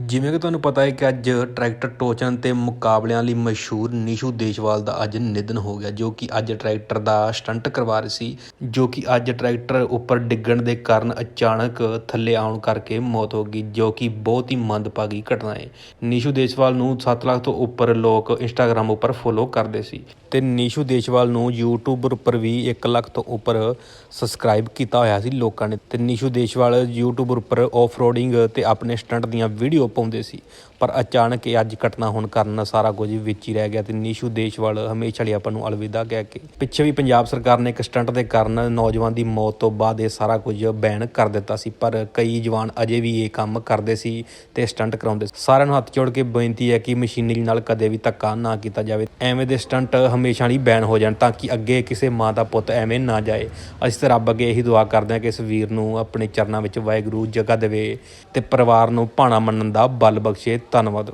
ਜਿਵੇਂ ਕਿ ਤੁਹਾਨੂੰ ਪਤਾ ਹੈ ਕਿ ਅੱਜ ਟਰੈਕਟਰ ਟੋਚਨ ਤੇ ਮੁਕਾਬਲਿਆਂ ਲਈ ਮਸ਼ਹੂਰ ਨੀਸ਼ੂ ਦੇਸ਼ਵਾਲ ਦਾ ਅੱਜ ਨਿਧਨ ਹੋ ਗਿਆ, ਜੋ ਕਿ ਅੱਜ ਟਰੈਕਟਰ ਦਾ ਸਟੰਟ ਕਰਵਾ ਰਹੀ ਸੀ, ਜੋ ਕਿ ਅੱਜ ਟਰੈਕਟਰ ਉੱਪਰ ਡਿੱਗਣ ਦੇ ਕਾਰਨ ਅਚਾਨਕ ਥੱਲੇ ਆਉਣ ਕਰਕੇ ਮੌਤ ਹੋ ਗਈ, ਜੋ ਕਿ ਬਹੁਤ ਹੀ ਮੰਦਭਾਗੀ ਘਟਨਾ ਹੈ। ਨੀਸ਼ੂ ਦੇਸ਼ਵਾਲ ਨੂੰ 7 ਲੱਖ ਤੋਂ ਉੱਪਰ ਲੋਕ ਇੰਸਟਾਗ੍ਰam ਉੱਪਰ ਫੋਲੋ ਕਰਦੇ ਸੀ ਤੇ ਨੀਸ਼ੂ ਦੇਸ਼ਵਾਲ ਨੂੰ YouTube ਉੱਪਰ ਵੀ 1 ਲੱਖ ਤੋਂ ਉੱਪਰ ਸਬਸਕ੍ਰਾਈਬ ਕੀਤਾ ਹੋਇਆ ਸੀ ਲੋਕਾਂ ਨੇ। ਤੇ ਨਿਸ਼ੂ ਦੇਸ਼ਵਾਲ YouTube ਉੱਪਰ ਆਫ-ਰੋਡਿੰਗ ਤੇ ਆਪਣੇ ਸਟੰਟ ਦੀਆਂ ਵੀਡੀਓ ਪਾਉਂਦੇ ਸੀ ਪਰ ਅਚਾਨਕ ਇਹ ਅੱਜ ਘਟਨਾ ਹੋਣ ਕਾਰਨ ਸਾਰਾ ਕੁਝ ਵਿੱਚ ਹੀ ਰਹਿ ਗਿਆ ਤੇ ਨੀਸ਼ੂ ਦੇਸ਼ਵਾਲ ਹਮੇਸ਼ਾ ਲਈ ਆਪਾਂ ਨੂੰ ਅਲਵਿਦਾ ਕਹਿ ਕੇ। ਪਿੱਛੇ ਵੀ ਪੰਜਾਬ ਸਰਕਾਰ ਨੇ ਇੱਕ ਸਟੰਟ ਦੇ ਕਾਰਨ ਨੌਜਵਾਨ ਦੀ ਮੌਤ ਤੋਂ ਬਾਅਦ ਇਹ ਸਾਰਾ ਕੁਝ ਬੈਨ ਕਰ ਦਿੱਤਾ ਸੀ, ਪਰ ਕਈ ਜਵਾਨ ਅਜੇ ਵੀ ਇਹ ਕੰਮ ਕਰਦੇ ਸੀ ਤੇ ਸਟੰਟ ਕਰਾਉਂਦੇ ਸੀ। ਸਾਰਿਆਂ ਨੂੰ ਹੱਥ ਜੋੜ ਕੇ ਬੇਨਤੀ ਹੈ ਕਿ ਮਸ਼ੀਨਰੀ ਨਾਲ ਕਦੇ ਵੀ ਧੱਕਾ ਨਾ ਕੀਤਾ ਜਾਵੇ। ਐਵੇਂ ਦੇ ਸਟੰਟ ਹਮੇਸ਼ਾ ਲਈ ਬੈਨ ਹੋ ਜਾਣ ਤਾਂ ਕਿ ਅੱਗੇ ਕਿਸੇ ਮਾਂ ਦਾ ਪੁੱਤ ਐਵੇਂ ਨਾ ਜਾਏ। ਅਸੀਂ ਤਾਂ ਰੱਬ ਅੱਗੇ ਇਹੀ ਦੁਆ ਕਰਦੇ ਹਾਂ ਕਿ ਇਸ ਵੀਰ ਨੂੰ ਆਪਣੇ ਚਰਨਾਂ ਵਿੱਚ ਵਾਹਿਗੁਰੂ ਜਗ੍ਹਾ ਦੇਵੇ ਤੇ ਪਰਿਵਾਰ ਨੂੰ ਭਾਣਾ ਮੰਨਣ ਦਾ ਬਲ ਬਖਸ਼ੇ ਧੰਨਵਾਦ।